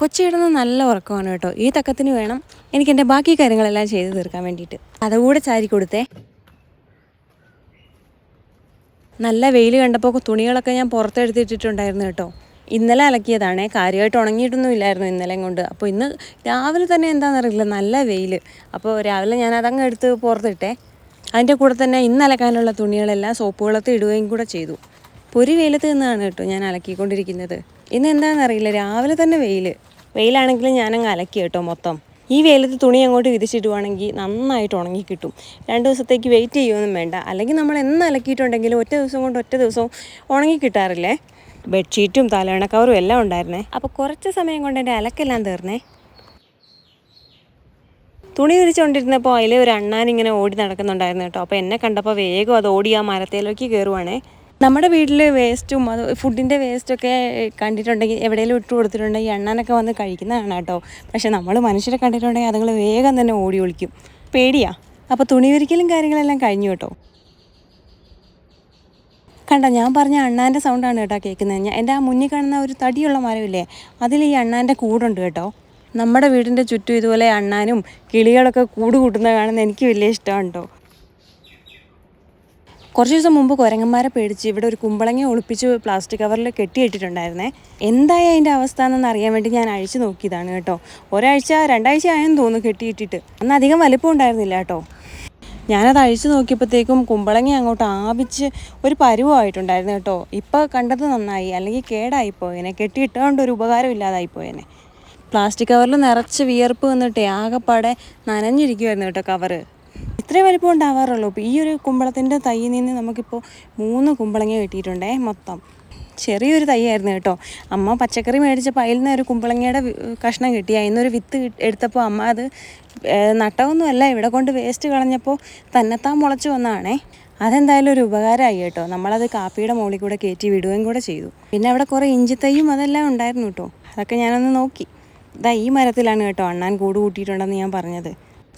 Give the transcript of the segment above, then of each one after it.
കൊച്ചി കിടന്ന് നല്ല ഉറക്കമാണ് കേട്ടോ. ഈ തക്കത്തിന് വേണം എനിക്ക് എന്റെ ബാക്കി കാര്യങ്ങളെല്ലാം ചെയ്ത് തീർക്കാൻ വേണ്ടിയിട്ട്. അതുകൂടെ ചാരി കൊടുത്തേ. നല്ല വെയിൽ കണ്ടപ്പോൾ തുണികളൊക്കെ ഞാൻ പുറത്തെടുത്തിട്ടിട്ടുണ്ടായിരുന്നു കേട്ടോ. ഇന്നലെ അലക്കിയതാണേ. കാര്യമായിട്ട് ഉണങ്ങിയിട്ടൊന്നും ഇല്ലായിരുന്നു ഇന്നലെ കൊണ്ട്. അപ്പോൾ ഇന്ന് രാവിലെ തന്നെ എന്താണെന്നറിയില്ല നല്ല വെയിൽ. അപ്പോൾ രാവിലെ ഞാൻ അതങ്ങ് എടുത്ത് പുറത്തിട്ടേ. അതിന്റെ കൂടെ തന്നെ ഇന്ന് അലക്കാനുള്ള തുണികളെല്ലാം സോപ്പ് വെള്ളത്തിൽ ഇടുകയും കൂടെ ചെയ്തു. പൊരി വെയിലത്ത് നിന്നാണ് കേട്ടോ ഞാൻ അലക്കിക്കൊണ്ടിരിക്കുന്നത്. ഇന്ന് എന്താണെന്നറിയില്ല രാവിലെ തന്നെ വെയിൽ. വെയിലാണെങ്കിലും ഞാനങ്ങ് അലക്കി കേട്ടോ മൊത്തം. ഈ വെയിലത്ത് തുണി അങ്ങോട്ട് വിരിച്ചിടുവാണെങ്കിൽ നന്നായിട്ട് ഉണങ്ങി കിട്ടും. രണ്ട് ദിവസത്തേക്ക് വെയിറ്റ് ചെയ്യുമൊന്നും വേണ്ട. അല്ലെങ്കിൽ നമ്മൾ എന്ന് അലക്കിയിട്ടുണ്ടെങ്കിലും ഒറ്റ ദിവസം കൊണ്ട് ഒറ്റ ദിവസവും ഉണങ്ങി കിട്ടാറില്ലേ? ബെഡ്ഷീറ്റും തലയണ കവറും എല്ലാം ഉണ്ടായിരുന്നേ. അപ്പോൾ കുറച്ച് സമയം കൊണ്ട് എന്റെ അലക്കെല്ലാം തീർന്നേ. തുണി വിരിച്ചുകൊണ്ടിരുന്നപ്പോൾ അതിലെ ഒരു അണ്ണാൻ ഇങ്ങനെ ഓടി നടക്കുന്നുണ്ടായിരുന്നു കേട്ടോ. അപ്പോൾ എന്നെ കണ്ടപ്പോൾ വേഗം അത് ഓടി ആ മരത്തേലേക്ക് കയറുവാണേ. നമ്മുടെ വീട്ടിൽ വേസ്റ്റും അത് ഫുഡിന്റെ വേസ്റ്റൊക്കെ കണ്ടിട്ടുണ്ടെങ്കിൽ എവിടെയെങ്കിലും ഇട്ട് കൊടുത്തിട്ടുണ്ടെങ്കിൽ അണ്ണാനൊക്കെ വന്ന് കഴിക്കുന്നതാണ് കേട്ടോ. പക്ഷേ നമ്മൾ മനുഷ്യരെ കണ്ടിട്ടുണ്ടെങ്കിൽ അതുങ്ങൾ വേഗം തന്നെ ഓടി ഒളിക്കും. പേടിയാ. അപ്പോൾ തുണി വിരിക്കലും കാര്യങ്ങളെല്ലാം കഴിഞ്ഞു കേട്ടോ. കണ്ട ഞാൻ പറഞ്ഞ അണ്ണാന്റെ സൗണ്ടാണ് കേട്ടോ കേൾക്കുന്നത് ഞാൻ എന്റെ ആ മുന്നിൽ കാണുന്ന ഒരു തടിയുള്ള മരമില്ലേ അതിൽ ഈ അണ്ണാന്റെ കൂടുണ്ട് കേട്ടോ. നമ്മുടെ വീടിന്റെ ചുറ്റും ഇതുപോലെ അണ്ണാനും കിളികളൊക്കെ കൂട് കൂട്ടുന്നത് കാണുന്നത് എനിക്ക് വലിയ ഇഷ്ടമാണ് കേട്ടോ. കുറച്ച് ദിവസം മുമ്പ് കുരങ്ങന്മാരെ പേടിച്ച് ഇവിടെ ഒരു കുമ്പളങ്ങ ഒളിപ്പിച്ച് പ്ലാസ്റ്റിക് കവറിൽ കെട്ടിയിട്ടിട്ടുണ്ടായിരുന്നേ. എന്തായി അതിന്റെ അവസ്ഥ എന്നൊന്ന് അറിയാൻ വേണ്ടി ഞാൻ അഴിച്ചു നോക്കിയതാണ് കേട്ടോ. ഒരാഴ്ച രണ്ടാഴ്ച ആയെന്ന് തോന്നുന്നു കെട്ടിയിട്ടിട്ട്. അന്ന് അധികം വലിപ്പം ഉണ്ടായിരുന്നില്ല കേട്ടോ. ഞാനത് അഴിച്ചു നോക്കിയപ്പോഴത്തേക്കും കുമ്പളങ്ങ അങ്ങോട്ട് ആവിച്ച് ഒരു പരുവമായിട്ടുണ്ടായിരുന്നു കേട്ടോ. ഇപ്പോൾ കണ്ടത് നന്നായി അല്ലെങ്കിൽ കേടായിപ്പോയനെ പോയേനെ കെട്ടിയിട്ടുകൊണ്ട് ഒരു ഉപകാരം ഇല്ലാതായിപ്പോയനെ പ്ലാസ്റ്റിക് കവറിൽ നിറച്ച് വിയർപ്പ് വന്നിട്ടേ ആകെപ്പാടെ നനഞ്ഞിരിക്കുമായിരുന്നു കേട്ടോ കവറ് ഇത്രയും വലിപ്പം ഉണ്ടാവാറുള്ളൂ. ഇപ്പോൾ ഈ ഒരു കുമ്പളത്തിന്റെ തൈയിൽ നിന്ന് നമുക്കിപ്പോൾ മൂന്ന് കുമ്പളങ്ങ കിട്ടിയിട്ടുണ്ടേ മൊത്തം. ചെറിയൊരു തൈയായിരുന്നു കേട്ടോ. അമ്മ പച്ചക്കറി മേടിച്ചപ്പോൾ അതിൽ നിന്ന് ഒരു കുമ്പളങ്ങയുടെ കഷ്ണം കിട്ടി. അതിൽ നിന്നൊരു വിത്ത് എടുത്തപ്പോൾ അമ്മ അത് നട്ടമൊന്നുമല്ല ഇവിടെ കൊണ്ട് വേസ്റ്റ് കളഞ്ഞപ്പോൾ തന്നെത്താൻ മുളച്ച് വന്നതാണേ അതെന്തായാലും ഒരു ഉപകാരമായി കേട്ടോ. നമ്മളത് കാപ്പിയുടെ മുകളിൽ കൂടെ കയറ്റി വിടുകയും കൂടെ ചെയ്തു. പിന്നെ അവിടെ കുറേ ഇഞ്ചിത്തൈയും അതെല്ലാം ഉണ്ടായിരുന്നു കേട്ടോ. അതൊക്കെ ഞാനൊന്ന് നോക്കി. ഇതാ ഈ മരത്തിലാണ് കേട്ടോ അണ്ണാൻ കൂട് കൂട്ടിയിട്ടുണ്ടെന്ന് ഞാൻ പറഞ്ഞത്.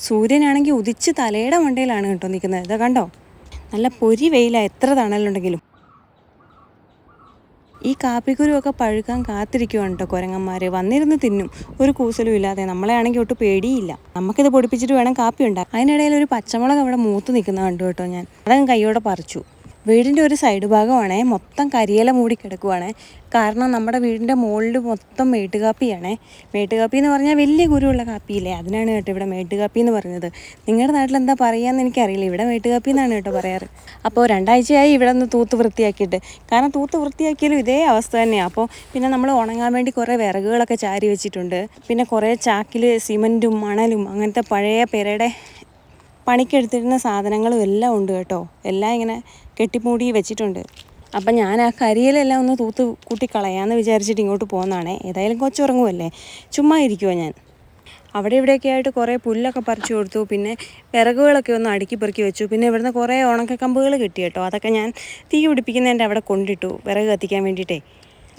സൂര്യനാണെങ്കിൽ ഉദിച്ച് തലയുടെ മണ്ടയിലാണ് കേട്ടോ നിൽക്കുന്നത്. ഇതാ കണ്ടോ? നല്ല പൊരി വെയിലാണ് എത്ര തണലുണ്ടെങ്കിലും. ഈ കാപ്പിക്കുരുവൊക്കെ പഴുക്കാൻ കാത്തിരിക്കുവാണ് കേട്ടോ കുരങ്ങന്മാർ വന്നിരുന്ന് തിന്നും. ഒരു കൂസലും ഇല്ലാതെ. നമ്മളെ ആണെങ്കിൽ ഒട്ട് പേടിയില്ല. നമുക്കിത് പൊടിപ്പിച്ചിട്ട് വേണം കാപ്പി ഉണ്ടാക്കാം അതിനിടയിൽ ഒരു പച്ചമുളക് അവിടെ മൂത്ത് നിൽക്കുന്ന കണ്ടു കേട്ടോ ഞാൻ. അതങ്ങ് കൈയോടെ പറിച്ചു. വീടിന്റെ ഒരു സൈഡ് ഭാഗമാണ്. മൊത്തം കരിയില മൂടി കിടക്കുവാണേ. കാരണം നമ്മുടെ വീടിന്റെ മുകളിൽ മൊത്തം മേട്ടുകാപ്പിയാണേ. മേട്ടുകാപ്പി എന്ന് പറഞ്ഞാൽ വലിയ കുരുവുള്ള കാപ്പിയില്ലേ? അതിനാണ് കേട്ടോ ഇവിടെ മേട്ടുകാപ്പി എന്ന് പറഞ്ഞത് നിങ്ങളുടെ നാട്ടിൽ എന്താ പറയുകയെന്ന് എനിക്കറിയില്ല. ഇവിടെ മേട്ടുകാപ്പി എന്നാണ് കേട്ടോ പറയാറ്. അപ്പോൾ രണ്ടാഴ്ചയായി ഇവിടെ നിന്ന് തൂത്ത് വൃത്തിയാക്കിയിട്ട്. കാരണം തൂത്ത് വൃത്തിയാക്കിയാലും ഇതേ അവസ്ഥ തന്നെയാണ് അപ്പോൾ പിന്നെ നമ്മൾ ഉണങ്ങാൻ വേണ്ടി കുറേ വിറകുകളൊക്കെ ചാരി വെച്ചിട്ടുണ്ട്. പിന്നെ കുറേ ചാക്കിൽ സിമന്റും മണലും അങ്ങനത്തെ പഴയ പേരുടെ പണിക്കെടുത്തിരുന്ന സാധനങ്ങളും എല്ലാം ഉണ്ട് കേട്ടോ. എല്ലാം ഇങ്ങനെ കെട്ടിമൂടി വെച്ചിട്ടുണ്ട്. അപ്പം ഞാൻ ആ കരിയിലെല്ലാം ഒന്ന് തൂത്ത് കൂട്ടി കളയാമെന്ന് വിചാരിച്ചിട്ട് ഇങ്ങോട്ട് പോകുന്നതാണേ ഏതായാലും കൊച്ചുറങ്ങുമല്ലേ ചുമ്മാ ഇരിക്കുമോ ഞാൻ? അവിടെ ഇവിടെയൊക്കെ ആയിട്ട് കുറേ പുല്ലൊക്കെ പറിച്ചു കൊടുത്തു. പിന്നെ വിറകുകളൊക്കെ ഒന്ന് അടുക്കി പെറുക്കി വെച്ചു. പിന്നെ ഇവിടുന്ന് കുറേ ഉണക്കക്കമ്പുകൾ കിട്ടി കേട്ടോ. അതൊക്കെ ഞാൻ തീ പിടിപ്പിക്കുന്നതിന്റെ അവിടെ കൊണ്ടിട്ടു വിറക് കത്തിക്കാൻ വേണ്ടിയിട്ടേ.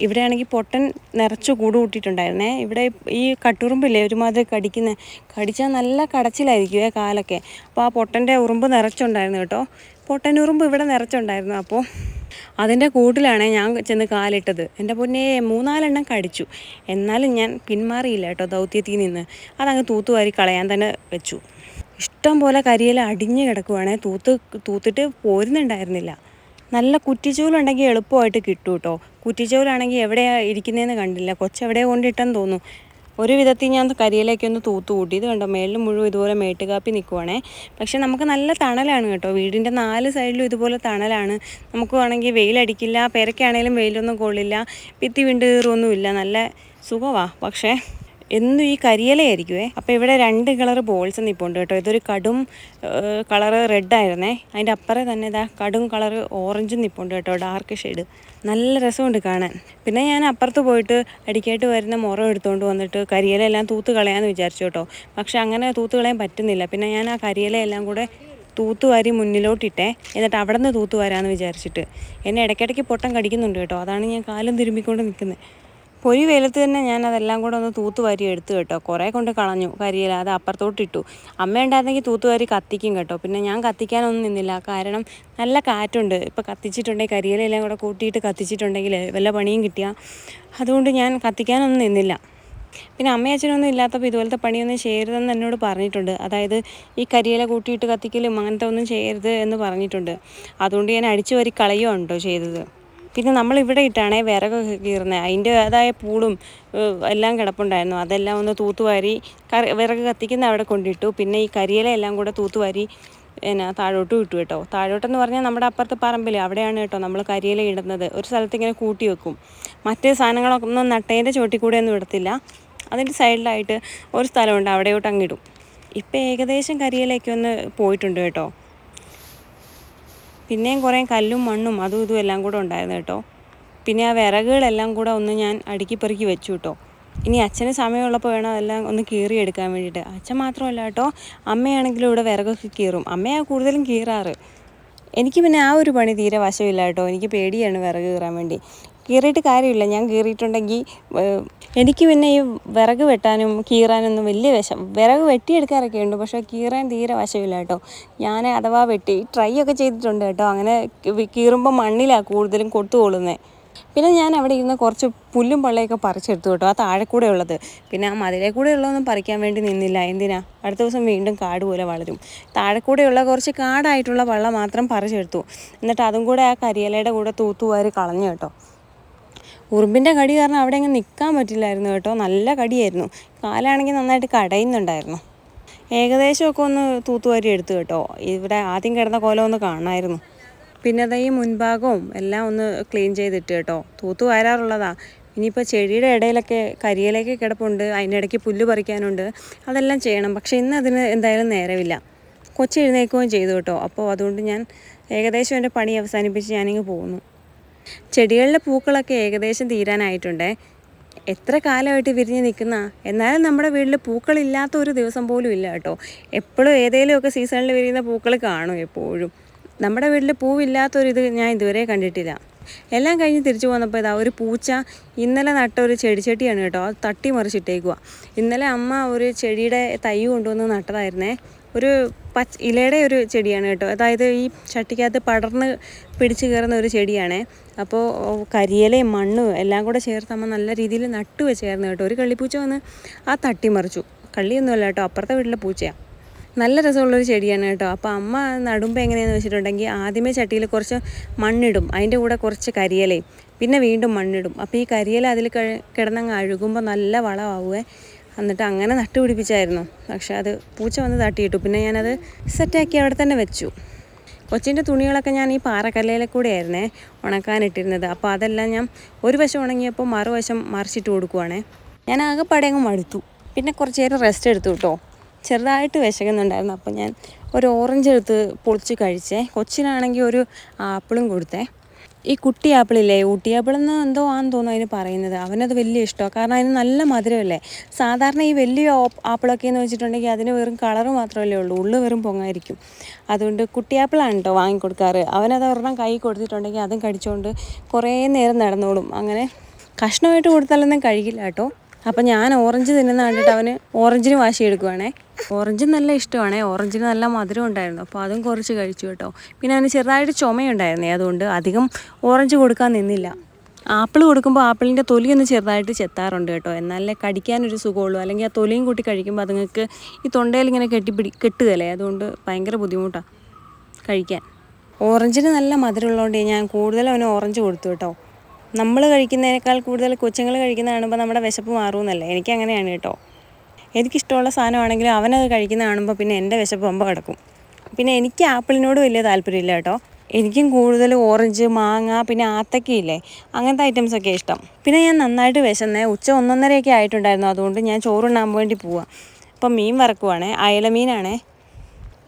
ഇവിടെയാണെങ്കിൽ പൊട്ടൻ നിറച്ച് കൂട് കൂട്ടിയിട്ടുണ്ടായിരുന്നേ. ഇവിടെ ഈ കട്ടുറുമ്പില്ലേ ഒരുമാതിരി കടിക്കുന്ന കടിച്ചാൽ നല്ല കടച്ചിലായിരിക്കുമേ കാലൊക്കെ. അപ്പോൾ ആ പൊട്ടന്റെ ഉറുമ്പ് നിറച്ചുണ്ടായിരുന്നു കേട്ടോ. പൊട്ടൻ ഉറുമ്പ് ഇവിടെ നിറച്ചുണ്ടായിരുന്നു അപ്പോൾ അതിന്റെ കൂട്ടിലാണ് ഞാൻ ചെന്ന് കാലിട്ടത്. എന്റെ പൊന്നെ മൂന്നാലെണ്ണം കടിച്ചു. എന്നാലും ഞാൻ പിന്മാറിയില്ല കേട്ടോ ദൗത്യത്തിൽ നിന്ന്. അതങ്ങ് തൂത്തുവാരി കളയാൻ തന്നെ വെച്ചു. ഇഷ്ടം പോലെ കരിയില അടിഞ്ഞു കിടക്കുവാണേ. തൂത്ത് തൂത്തിട്ട് പോരുന്നുണ്ടായിരുന്നില്ല. നല്ല കുറ്റിച്ചൂലുണ്ടെങ്കിൽ എളുപ്പമായിട്ട് കിട്ടും കേട്ടോ കുറ്റിച്ചൂലാണെങ്കിൽ എവിടെയാണ് ഇരിക്കുന്നതെന്ന് കണ്ടില്ല. കൊച്ചെവിടെ കൊണ്ടിട്ടെന്ന് തോന്നുന്നു. ഒരു വിധത്തിൽ ഞാൻ കരിയിലേക്ക് ഒന്ന് തൂത്ത് കൂട്ടി. ഇത് കണ്ടോ? മേളിൽ മുഴുവൻ ഇതുപോലെ മേട്ടുകാപ്പി നിൽക്കുവാണേ പക്ഷെ നമുക്ക് നല്ല തണലാണ് കേട്ടോ. വീടിന്റെ നാല് സൈഡിലും ഇതുപോലെ തണലാണ്. നമുക്ക് വേണമെങ്കിൽ വെയിലടിക്കില്ല. പെരക്കാണേലും വെയിലൊന്നും കൊള്ളില്ല. ഭിത്തി വിണ്ട് കീറൊന്നുമില്ല നല്ല സുഖമാണ് പക്ഷേ എന്നും ഈ കരിയിലയായിരിക്കുമേ അപ്പോൾ ഇവിടെ രണ്ട് കളർ ബോൾസ് നിൽപ്പുണ്ട് കേട്ടോ. ഇതൊരു കടും കളർ റെഡ് ആയിരുന്നേ. അതിന്റെ അപ്പുറം തന്നെ ഇതാ കടും കളർ ഓറഞ്ചും നിൽപ്പുണ്ട് കേട്ടോ ഡാർക്ക് ഷെയ്ഡ് നല്ല രസമുണ്ട് കാണാൻ. പിന്നെ ഞാൻ അപ്പുറത്ത് പോയിട്ട് അടിക്കായിട്ട് വരുന്ന മുറ എടുത്തുകൊണ്ട് വന്നിട്ട് കരിയിലെല്ലാം തൂത്ത് കളയാമെന്ന് വിചാരിച്ചു കേട്ടോ. പക്ഷെ അങ്ങനെ തൂത്ത് കളയാൻ പറ്റുന്നില്ല. പിന്നെ ഞാൻ ആ കരിയിലെല്ലാം കൂടെ തൂത്തുവാരി മുന്നിലോട്ടിട്ടേ എന്നിട്ട് അവിടെ നിന്ന് തൂത്തുവാരാന്ന് വിചാരിച്ചിട്ട്. എന്നെ ഇടയ്ക്കിടയ്ക്ക് പൊട്ടം കടിക്കുന്നുണ്ട് കേട്ടോ. അതാണ് ഞാൻ കാലം തിരുമ്മിക്കൊണ്ട് നിൽക്കുന്നത് പൊരി വെയിലത്ത് തന്നെ ഞാൻ അതെല്ലാം കൂടെ ഒന്ന് തൂത്തുവാരി എടുത്തു കേട്ടോ. കുറേ കൊണ്ട് കളഞ്ഞു. കരിയില അത് അപ്പുറത്തോട്ടിട്ടു അമ്മ ഉണ്ടായിരുന്നെങ്കിൽ തൂത്തുവാരി കത്തിക്കും കേട്ടോ. പിന്നെ ഞാൻ കത്തിക്കാനൊന്നും നിന്നില്ല. കാരണം നല്ല കാറ്റുണ്ട്. ഇപ്പോൾ കത്തിച്ചിട്ടുണ്ടെങ്കിൽ കരിയിലെല്ലാം കൂടെ കൂട്ടിയിട്ട് കത്തിച്ചിട്ടുണ്ടെങ്കിൽ വല്ല പണിയും കിട്ടിയ. അതുകൊണ്ട് ഞാൻ കത്തിക്കാനൊന്നും നിന്നില്ല. പിന്നെ അമ്മയും ഇല്ലാത്തപ്പോൾ ഇതുപോലത്തെ പണിയൊന്നും ചെയ്യരുതെന്ന് എന്നോട് പറഞ്ഞിട്ടുണ്ട്. അതായത് ഈ കരിയില കൂട്ടിയിട്ട് കത്തിക്കലും അങ്ങനത്തെ ഒന്നും ചെയ്യരുത് എന്ന് പറഞ്ഞിട്ടുണ്ട്. അതുകൊണ്ട് ഞാൻ അടിച്ചു വരി കളയുകയുണ്ടോ ചെയ്തത്. പിന്നെ നമ്മൾ ഇവിടെ ഇട്ടാണേ വിറകൊക്കെ കീറുന്നത് അതിന്റേതായ പൂളും എല്ലാം കിടപ്പുണ്ടായിരുന്നു. അതെല്ലാം ഒന്ന് തൂത്തുവാരി വിറക് കത്തിക്കുന്ന അവിടെ കൊണ്ടിട്ടു. പിന്നെ ഈ കരിയില എല്ലാം കൂടെ തൂത്തുവാരി എന്നാ താഴോട്ടും ഇട്ടു കേട്ടോ. താഴോട്ടെന്ന് പറഞ്ഞാൽ നമ്മുടെ അപ്പുറത്തെ പറമ്പിൽ അവിടെയാണ് കേട്ടോ നമ്മൾ കരിയില ഇടുന്നത്. ഒരു സ്ഥലത്ത് ഇങ്ങനെ കൂട്ടി വെക്കും. മറ്റേ സാധനങ്ങളൊക്കെ ഒന്നും നട്ടേന്റെ ചോട്ടി കൂടെ ഒന്നും ഇടത്തില്ല. അതിന്റെ സൈഡിലായിട്ട് ഒരു സ്ഥലമുണ്ട്. അവിടെയോട്ട് അങ്ങിടും ഇപ്പം ഏകദേശം കരിയിലൊക്കെ ഒന്ന് പോയിട്ടുണ്ട് കേട്ടോ. പിന്നെയും കുറേ കല്ലും മണ്ണും അതും ഇതും എല്ലാം കൂടെ ഉണ്ടായിരുന്നു കേട്ടോ. പിന്നെ ആ വിറകുകളെല്ലാം കൂടെ ഒന്ന് ഞാൻ അടുക്കി പെറുക്കി വെച്ചു കേട്ടോ. ഇനി അച്ഛന് സമയമുള്ളപ്പോൾ വേണം അതെല്ലാം ഒന്ന് കീറി എടുക്കാൻ വേണ്ടിയിട്ട്. അച്ഛൻ മാത്രമല്ല കേട്ടോ അമ്മയാണെങ്കിലും ഇവിടെ വിറകൊക്കെ കീറും. അമ്മയാണ് കൂടുതലും കീറാറ്. എനിക്ക് പിന്നെ ആ ഒരു പണി തീരെ വശമില്ല കേട്ടോ. എനിക്ക് പേടിയാണ് വിറക് കീറാൻ വേണ്ടി. കീറിയിട്ട് കാര്യമില്ല. ഞാൻ കീറിയിട്ടുണ്ടെങ്കിൽ എനിക്ക് പിന്നെ ഈ വിറക് വെട്ടാനും കീറാനൊന്നും വലിയ വശം വിറക് വെട്ടിയെടുക്കാറൊക്കെ ഉണ്ട്. പക്ഷേ കീറാൻ തീരെ വശമില്ല കേട്ടോ. ഞാൻ അഥവാ വെട്ടി ട്രൈ ഒക്കെ ചെയ്തിട്ടുണ്ട് കേട്ടോ. അങ്ങനെ കീറുമ്പോൾ മണ്ണിലാണ് കൂടുതലും കൊത്തുകൊള്ളുന്നത് പിന്നെ ഞാൻ അവിടെ ഇരുന്ന് കുറച്ച് പുല്ലും പള്ളയൊക്കെ പറിച്ചെടുത്തു കേട്ടോ. ആ താഴെ കൂടെ ഉള്ളത്. പിന്നെ ആ മതിലെ കൂടെ ഉള്ളതൊന്നും പറിക്കാൻ വേണ്ടി നിന്നില്ല. എന്തിനാ? അടുത്ത ദിവസം വീണ്ടും കാട് പോലെ വളരും. താഴെ കൂടെയുള്ള കുറച്ച് കാടായിട്ടുള്ള വള്ള മാത്രം പറിച്ചെടുത്തു. എന്നിട്ട് അതും കൂടെ ആ കരിയിലയുടെ കൂടെ തൂത്തുവാരി കളഞ്ഞു കേട്ടോ. ഉറുമ്പിന്റെ കടി കാരണം അവിടെ അങ്ങ് നിൽക്കാൻ പറ്റില്ലായിരുന്നു കേട്ടോ. നല്ല കടിയായിരുന്നു. കാലാണെങ്കിൽ നന്നായിട്ട് കടയുന്നുണ്ടായിരുന്നു. ഏകദേശമൊക്കെ ഒന്ന് തൂത്തുവാരി എടുത്തു കേട്ടോ. ഇവിടെ ആദ്യം കിടന്ന കോലം ഒന്ന് കാണാമായിരുന്നു പിന്നെ അതാ ഈ മുൻഭാഗവും എല്ലാം ഒന്ന് ക്ലീൻ ചെയ്തിട്ട് കേട്ടോ. തൂത്തു വാരാറുള്ളതാ. ഇനിയിപ്പോൾ ചെടിയുടെ ഇടയിലൊക്കെ കരിയിലേക്ക് കിടപ്പുണ്ട്. അതിനിടയ്ക്ക് പുല്ല് പറിക്കാനുണ്ട്. അതെല്ലാം ചെയ്യണം. പക്ഷേ ഇന്ന് അതിന് എന്തായാലും നേരമില്ല. കൊച്ചെഴുന്നേക്കുകയും ചെയ്തു കേട്ടോ. അപ്പോൾ അതുകൊണ്ട് ഞാൻ ഏകദേശം എന്റെ പണി അവസാനിപ്പിച്ച് ഞാനിങ്ങ് പോകുന്നു. ചെടികളിലെ പൂക്കളൊക്കെ ഏകദേശം തീരാനായിട്ടുണ്ട്. എത്ര കാലമായിട്ട് വിരിഞ്ഞ് നിൽക്കുന്ന? എന്നാലും നമ്മുടെ വീട്ടിൽ പൂക്കളില്ലാത്ത ഒരു ദിവസം പോലും ഇല്ല കേട്ടോ. എപ്പോഴും ഏതെങ്കിലുമൊക്കെ സീസണിൽ വിരിയുന്ന പൂക്കൾ കാണും എപ്പോഴും. നമ്മുടെ വീട്ടിൽ പൂവില്ലാത്തൊരിത് ഞാൻ ഇതുവരെ കണ്ടിട്ടില്ല. എല്ലാം കഴിഞ്ഞ് തിരിച്ചു പോന്നപ്പോൾ ഇതാ ഒരു പൂച്ച ഇന്നലെ നട്ട ഒരു ചെടിച്ചട്ടിയാണ് കേട്ടോ. അത് തട്ടി മറിച്ചിട്ടേക്കുക ഇന്നലെ അമ്മ ഒരു ചെടിയുടെ തൈ കൊണ്ടുവന്ന് നട്ടതായിരുന്നേ. ഒരു പച്ച ഇലയുടെ ഒരു ചെടിയാണ് കേട്ടോ. അതായത് ഈ ചട്ടിക്കകത്ത് പടർന്ന് പിടിച്ചു കയറുന്ന ഒരു ചെടിയാണേ. അപ്പോൾ കരിയിലയും മണ്ണും എല്ലാം കൂടെ ചേർത്ത് അമ്മ നല്ല രീതിയിൽ നട്ടു വെച്ചായിരുന്നു കേട്ടോ. ഒരു കള്ളിപ്പൂച്ച വന്ന് ആ തട്ടിമറിച്ചു കള്ളിയൊന്നുമല്ല കേട്ടോ അപ്പുറത്തെ വീട്ടിലെ പൂച്ചയാണ് നല്ല രസമുള്ളൊരു ചെടിയാണ് കേട്ടോ. അപ്പോൾ അമ്മ നടുമ്പോൾ എങ്ങനെയാണെന്ന് വെച്ചിട്ടുണ്ടെങ്കിൽ ആദ്യമേ ചട്ടിയിൽ കുറച്ച് മണ്ണിടും. അതിന്റെ കൂടെ കുറച്ച് കരിയിലയും. പിന്നെ വീണ്ടും മണ്ണിടും. അപ്പോൾ ഈ കരിയില അതിൽ കിടന്നങ്ങ് അഴുകുമ്പോൾ നല്ല വളമാവുമേ എന്നിട്ട് അങ്ങനെ നട്ടുപിടിപ്പിച്ചായിരുന്നു. പക്ഷേ അത് പൂച്ച വന്ന് തട്ടിയിട്ടു. പിന്നെ ഞാനത് സെറ്റാക്കി അവിടെ തന്നെ വെച്ചു. കൊച്ചിന്റെ തുണികളൊക്കെ ഞാൻ ഈ പാറക്കല്ലയിലെ കൂടെയായിരുന്നേ ഉണക്കാനിട്ടിരുന്നത്. അപ്പോൾ അതെല്ലാം ഞാൻ ഒരു വശം ഉണങ്ങിയപ്പോൾ മറുവശം മറിച്ചിട്ട് കൊടുക്കുവാണേ. ഞാൻ ആകെ അങ്ങ് മടുത്തു. പിന്നെ കുറച്ച് നേരം റെസ്റ്റ് എടുത്തു കേട്ടോ. ചെറുതായിട്ട് വിശക്കുന്നുണ്ടായിരുന്നു. അപ്പോൾ ഞാൻ ഒരു ഓറഞ്ച് എടുത്ത് പൊളിച്ച് കഴിച്ചേ. കൊച്ചിനാണെങ്കിൽ ഒരു ആപ്പിളും കൊടുത്തേ. ഈ കുട്ടി ആപ്പിളില്ലേ ഊട്ടി എന്തോ ആണെന്ന് തോന്നുന്നു അതിന് പറയുന്നത്. അവനത് വലിയ ഇഷ്ടമാണ് കാരണം അതിന് നല്ല മധുരമല്ലേ? സാധാരണ ഈ വലിയ ആപ്പിളൊക്കെ എന്ന് വെച്ചിട്ടുണ്ടെങ്കിൽ അതിന് വെറും കളറ് മാത്രമല്ലേ ഉള്ളൂ. ഉള്ളു വെറും പൊങ്ങായിരിക്കും. അതുകൊണ്ട് കുട്ടി ആപ്പിളാണ് കേട്ടോ വാങ്ങിക്കൊടുക്കാറ്. അവനത് ഒരെണ്ണം കൈ കൊടുത്തിട്ടുണ്ടെങ്കിൽ അതും കടിച്ചുകൊണ്ട് കുറേ നേരം നടന്നോളും. അങ്ങനെ കഷ്ണമായിട്ട് കൊടുത്താലൊന്നും കഴിക്കില്ല കേട്ടോ അപ്പം ഞാൻ ഓറഞ്ച് തിന്നുന്ന കണ്ടിട്ട് അവന് ഓറഞ്ചിന് വാശി എടുക്കുവാണേ ഓറഞ്ച് നല്ല ഇഷ്ടമാണ്. ഓറഞ്ചിന് നല്ല മധുരം ഉണ്ടായിരുന്നു. അപ്പോൾ അതും കുറച്ച് കഴിച്ചു കേട്ടോ. പിന്നെ അതിന് ചെറുതായിട്ട് ചുമയുണ്ടായിരുന്നേ. അതുകൊണ്ട് അധികം ഓറഞ്ച് കൊടുക്കാൻ നിന്നില്ല. ആപ്പിൾ കൊടുക്കുമ്പോൾ ആപ്പിളിന്റെ തൊലി ഒന്ന് ചെറുതായിട്ട് ചെത്താറുണ്ട് കേട്ടോ. എന്നാലേ കടിക്കാനൊരു സുഖമുള്ളൂ. അല്ലെങ്കിൽ ആ തൊലിയും കൂട്ടി കഴിക്കുമ്പോൾ അതുങ്ങൾക്ക് ഈ തൊണ്ടയിൽ ഇങ്ങനെ കെട്ടിപ്പിടി കെട്ടുകയല്ലേ? അതുകൊണ്ട് ഭയങ്കര ബുദ്ധിമുട്ടാണ് കഴിക്കാൻ. ഓറഞ്ചിന് നല്ല മധുരമുള്ളതുകൊണ്ട് ഞാൻ കൂടുതൽ അവന് ഓറഞ്ച് കൊടുത്തു കേട്ടോ. നമ്മൾ കഴിക്കുന്നതിനേക്കാൾ കൂടുതൽ കൊച്ചുങ്ങൾ കഴിക്കുന്ന കാണുമ്പോൾ നമ്മുടെ വിശപ്പ് മാറുമെന്നല്ലേ? എനിക്ക് അങ്ങനെയാണ് കേട്ടോ. എനിക്കിഷ്ടമുള്ള സാധനമാണെങ്കിലും അവനത് കഴിക്കുന്ന കാണുമ്പോൾ പിന്നെ എന്റെ വിശപ്പ് ഒമ്പ കിടക്കും. പിന്നെ എനിക്ക് ആപ്പിളിനോട് വലിയ താല്പര്യമില്ല കേട്ടോ. എനിക്കും കൂടുതൽ ഓറഞ്ച് മാങ്ങ പിന്നെ ആത്തക്കയില്ലേ? അങ്ങനത്തെ ഐറ്റംസൊക്കെ ഇഷ്ടം. പിന്നെ ഞാൻ നന്നായിട്ട് വിശന്നേ ഉച്ച ഒന്നൊന്നരയൊക്കെ ആയിട്ടുണ്ടായിരുന്നു. അതുകൊണ്ട് ഞാൻ ചോറുണ്ണാൻ വേണ്ടി പോവാം. അപ്പം മീൻ വറക്കുവാണേ. അയല മീനാണേ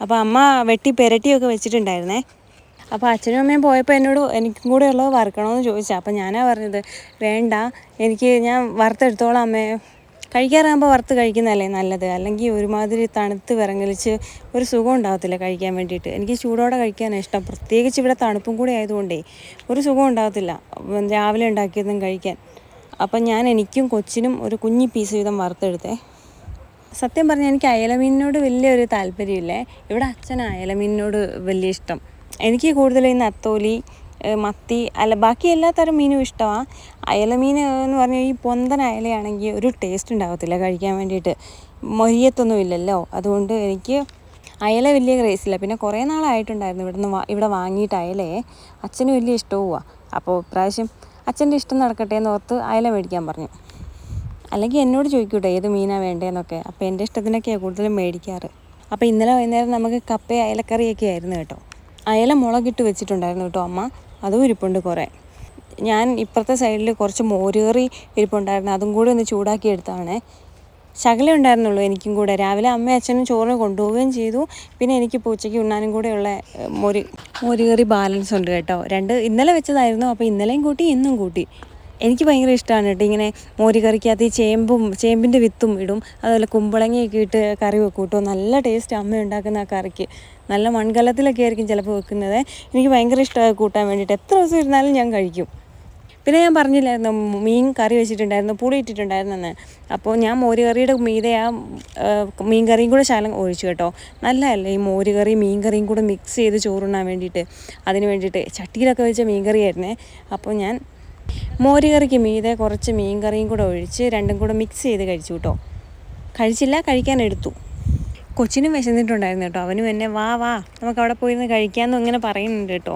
അപ്പോൾ അമ്മ വെട്ടി പെരട്ടിയൊക്കെ വെച്ചിട്ടുണ്ടായിരുന്നേ. അപ്പോൾ അച്ഛനും അമ്മയും പോയപ്പോൾ എന്നോട് എനിക്കും കൂടെ ഉള്ളത് വറുക്കണമെന്ന് ചോദിച്ചാൽ അപ്പോൾ ഞാനാ പറഞ്ഞത് വേണ്ട എനിക്ക് ഞാൻ വറുത്തെടുത്തോളാം അമ്മേ. കഴിക്കാറാകുമ്പോൾ വറുത്ത് കഴിക്കുന്നതല്ലേ നല്ലത്? അല്ലെങ്കിൽ ഒരുമാതിരി തണുത്ത് വിറങ്ങലിച്ച് ഒരു സുഖം ഉണ്ടാകത്തില്ല കഴിക്കാൻ വേണ്ടിയിട്ട്. എനിക്ക് ചൂടോടെ കഴിക്കാനാണ് ഇഷ്ടം. പ്രത്യേകിച്ച് ഇവിടെ തണുപ്പും കൂടി ആയതുകൊണ്ടേ ഒരു സുഖം ഉണ്ടാകത്തില്ല രാവിലെ ഉണ്ടാക്കിയതും കഴിക്കാൻ. അപ്പം ഞാൻ എനിക്കും കൊച്ചിനും ഒരു കുഞ്ഞി പീസ് വീതം വറുത്തെടുത്തേ. സത്യം പറഞ്ഞാൽ എനിക്ക് അയലമീനിനോട് വലിയൊരു താല്പര്യമില്ലേ? ഇവിടെ അച്ഛന് അയലമീനിനോട് വലിയ ഇഷ്ടം. എനിക്ക് കൂടുതലും ഈ നത്തോലി മത്തി അല്ല ബാക്കി എല്ലാ തരം മീനും ഇഷ്ടമാണ് അയല മീൻ എന്ന് പറഞ്ഞാൽ ഈ പൊന്തൻ അയലയാണെങ്കിൽ ഒരു ടേസ്റ്റ് ഉണ്ടാകത്തില്ല കഴിക്കാൻ വേണ്ടിയിട്ട്. മൊരിയത്തൊന്നും ഇല്ലല്ലോ. അതുകൊണ്ട് എനിക്ക് അയല വലിയ ക്രേസില്ല പിന്നെ കുറേ നാളായിട്ടുണ്ടായിരുന്നു ഇവിടുന്ന് വാ ഇവിടെ വാങ്ങിയിട്ട് അയലയെ. അച്ഛന് വലിയ ഇഷ്ടവുമാണ് അപ്പോൾ ഇപ്രാവശ്യം അച്ഛന്റെ ഇഷ്ടം നടക്കട്ടെ എന്ന് ഓർത്ത് അയല മേടിക്കാൻ പറഞ്ഞു. അല്ലെങ്കിൽ എന്നോട് ചോദിക്കൂട്ടെ ഏത് മീനാണ് വേണ്ടതെന്നൊക്കെ അപ്പോൾ എന്റെ ഇഷ്ടത്തിനൊക്കെയാണ് കൂടുതലും മേടിക്കാറ്. അപ്പോൾ ഇന്നലെ വൈകുന്നേരം നമുക്ക് കപ്പ അയലക്കറിയൊക്കെ ആയിരുന്നു കേട്ടോ. അയല മുളകിട്ട് വെച്ചിട്ടുണ്ടായിരുന്നു കേട്ടോ അമ്മ. അതും ഇരിപ്പുണ്ട് കുറേ. ഞാൻ ഇപ്പുറത്തെ സൈഡിൽ കുറച്ച് മോരുകറി ഇരിപ്പുണ്ടായിരുന്നു. അതും കൂടി ഒന്ന് ചൂടാക്കി എടുത്താണ്. ശകലം ഉണ്ടായിരുന്നുള്ളൂ എനിക്കും കൂടെ. രാവിലെ അമ്മ അച്ഛനും ചോറ് കൊണ്ടുപോവുകയും ചെയ്തു. പിന്നെ എനിക്ക് പൂച്ചയ്ക്ക് ഉണ്ണാനും കൂടെയുള്ള മോര് മോരുകറി ബാലൻസ് ഉണ്ട് കേട്ടോ. രണ്ട് ഇന്നലെ വെച്ചതായിരുന്നു. അപ്പോൾ ഇന്നലെയും കൂട്ടി ഇന്നും കൂട്ടി. എനിക്ക് ഭയങ്കര ഇഷ്ടമാണ് കേട്ടോ. ഇങ്ങനെ മോരുകറിക്കകത്ത് ഈ ചേമ്പും ചേമ്പിന്റെ വിത്തും ഇടും. അതുപോലെ കുമ്പളങ്ങയൊക്കെ ഇട്ട് കറി വെക്കും കേട്ടോ. നല്ല ടേസ്റ്റ് അമ്മ ഉണ്ടാക്കുന്ന ആ കറിക്ക്. നല്ല മൺകലത്തിലൊക്കെ ആയിരിക്കും ചിലപ്പോൾ വെക്കുന്നത്. എനിക്ക് ഭയങ്കര ഇഷ്ടമായി കൂട്ടാൻ വേണ്ടിയിട്ട്. എത്ര ദിവസം ഇരുന്നാലും ഞാൻ കഴിക്കും. പിന്നെ ഞാൻ പറഞ്ഞില്ലായിരുന്നു മീൻ കറി വെച്ചിട്ടുണ്ടായിരുന്നു പുളി ഇട്ടിട്ടുണ്ടായിരുന്നെന്ന്. അപ്പോൾ ഞാൻ മോര് കറിയുടെ മീതെ ആ മീൻ കറിയും കൂടെ ശാലം ഒഴിച്ചു കേട്ടോ. നല്ലതല്ലേ ഈ മോര് കറി മീൻ കറിയും കൂടെ മിക്സ് ചെയ്ത് ചോറുണ്ണാൻ വേണ്ടിയിട്ട്. അതിന് വേണ്ടിയിട്ട് ചട്ടിയിലൊക്കെ വെച്ച മീൻ കറിയായിരുന്നേ അപ്പോൾ ഞാൻ മോര് കറിക്ക് മീതെ കുറച്ച് മീൻ കറിയും കൂടെ ഒഴിച്ച് രണ്ടും കൂടെ മിക്സ് ചെയ്ത് കഴിച്ചു കേട്ടോ. കഴിച്ചില്ല കഴിക്കാൻ എടുത്തു. കൊച്ചിനും വിശന്നിട്ടുണ്ടായിരുന്നു കേട്ടോ. അവനും എന്നെ വാ വാ നമുക്ക് അവിടെ പോയിരുന്ന് കഴിക്കാമെന്നും ഇങ്ങനെ പറയുന്നുണ്ട് കേട്ടോ.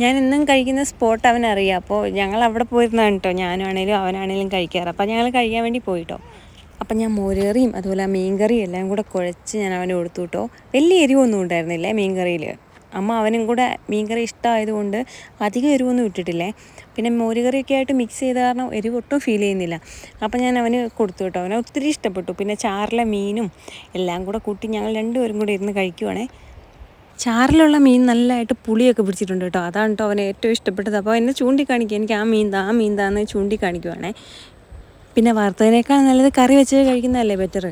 ഞാൻ എന്നും കഴിക്കുന്ന സ്പോട്ട് അവനറിയാം. അപ്പോൾ ഞങ്ങൾ അവിടെ പോയിരുന്നാണ് കേട്ടോ. ഞാനാണേലും അവനാണേലും കഴിക്കാറ്. അപ്പോൾ ഞങ്ങൾ കഴിക്കാൻ വേണ്ടി പോയിട്ടോ. അപ്പം ഞാൻ മോരേറിയും അതുപോലെ മീൻകറിയും എല്ലാം കൂടെ കുഴച്ച് ഞാൻ അവന് കൊടുത്തു കേട്ടോ. വലിയ എരിവൊന്നും ഉണ്ടായിരുന്നില്ലേ മീൻകറിയിൽ. അമ്മ അവനും കൂടെ മീൻകറി ഇഷ്ടമായതുകൊണ്ട് അധികം എരിവൊന്നും ഇട്ടിട്ടില്ലേ? പിന്നെ മോരുകറിയൊക്കെ ആയിട്ട് മിക്സ് ചെയ്ത കാരണം എരിവ് ഒട്ടും ഫീൽ ചെയ്യുന്നില്ല. അപ്പോൾ ഞാൻ അവന് കൊടുത്തു കേട്ടോ. അവനെ ഒത്തിരി ഇഷ്ടപ്പെട്ടു. പിന്നെ ചാറിലെ മീനും എല്ലാം കൂടെ കൂട്ടി ഞങ്ങൾ രണ്ടുപേരും കൂടെ ഇരുന്ന് കഴിക്കുവാണേ. ചാറിലുള്ള മീൻ നല്ലതായിട്ട് പുളിയൊക്കെ പിടിച്ചിട്ടുണ്ട് കേട്ടോ. അതാണ് കേട്ടോ അവന് ഏറ്റവും ഇഷ്ടപ്പെട്ടത്. അപ്പോൾ എന്നെ ചൂണ്ടിക്കാണിക്കുക. എനിക്ക് ആ മീൻ താ ആ മീൻ താന്ന് ചൂണ്ടിക്കാണിക്കുവാണേ. പിന്നെ വറുത്തതിനേക്കാൾ നല്ലത് കറി വെച്ച് കഴിക്കുന്നതല്ലേ ബെറ്റർ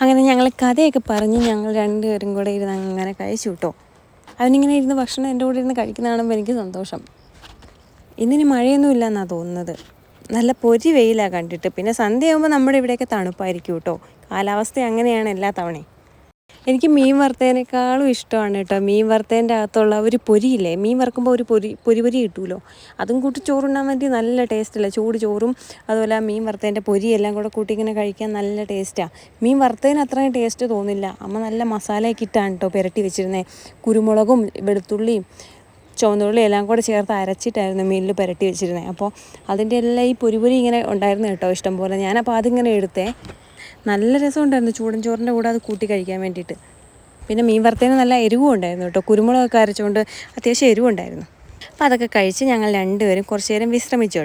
അങ്ങനെ ഞങ്ങൾ കഥയൊക്കെ പറഞ്ഞ് ഞങ്ങൾ രണ്ടുപേരും കൂടെ ഇരുന്ന് അങ്ങനെ കഴിച്ചു കേട്ടോ. അവനിങ്ങനെ ഇരുന്ന് ഭക്ഷണം എന്റെ കൂടെ ഇരുന്ന് കഴിക്കുന്ന കാണുമ്പോൾ എനിക്ക് സന്തോഷം. ഇന്നിനി മഴയൊന്നും ഇല്ലെന്നാണ് തോന്നുന്നത്. നല്ല പൊരി വെയിലാണ് കണ്ടിട്ട്. പിന്നെ സന്ധ്യയാകുമ്പോൾ നമ്മുടെ ഇവിടെയൊക്കെ തണുപ്പായിരിക്കും കേട്ടോ. കാലാവസ്ഥ അങ്ങനെയാണ് എല്ലാ തവണയും. എനിക്ക് മീൻ വറുത്തതിനേക്കാളും ഇഷ്ടമാണ് കേട്ടോ. മീൻ വറുത്തതിന്റെ അകത്തുള്ള ഒരു പൊരിയില്ലേ? മീൻ വറുക്കുമ്പോൾ ഒരു പൊരി പൊരി പൊരി കിട്ടുമല്ലോ അതും കൂട്ടി ചോറുണ്ണാൻ വേണ്ടി നല്ല ടേസ്റ്റല്ലേ ചൂട് ചോറും അതുപോലെ ആ മീൻ വറുത്തതിന്റെ പൊരി എല്ലാം കൂടെ കൂട്ടി ഇങ്ങനെ കഴിക്കാൻ നല്ല ടേസ്റ്റാണ് മീൻ വറുത്തതിന് അത്രയും ടേസ്റ്റ് തോന്നില്ല. അമ്മ നല്ല മസാലയൊക്കെ ഇട്ടാണ് കേട്ടോ പുരട്ടി വെച്ചിരുന്നത് കുരുമുളകും വെളുത്തുള്ളിയും ചുവന്നുള്ളി എല്ലാം കൂടെ ചേർത്ത് അരച്ചിട്ടായിരുന്നു മീനിൽ പുരട്ടി വെച്ചിരുന്നത് അപ്പോൾ അതിന്റെ എല്ലാം ഈ പൊരി പൊരി ഇങ്ങനെ ഉണ്ടായിരുന്നു കേട്ടോ ഇഷ്ടംപോലെ ഞാനപ്പോൾ അതിങ്ങനെ എടുത്തേ. നല്ല രസമുണ്ടായിരുന്നു ചൂടൻ ചോറിന്റെ കൂടെ അത് കൂട്ടി കഴിക്കാൻ വേണ്ടിയിട്ട്. പിന്നെ മീൻ വറുത്തതിന് നല്ല എരിവും ഉണ്ടായിരുന്നു കേട്ടോ. കുരുമുളകൊക്കെ അരച്ചുകൊണ്ട് അത്യാവശ്യം എരിവുണ്ടായിരുന്നു. അപ്പോൾ അതൊക്കെ കഴിച്ച് ഞങ്ങൾ രണ്ടുപേരും കുറച്ച് നേരം വിശ്രമിച്ചു കേട്ടോ.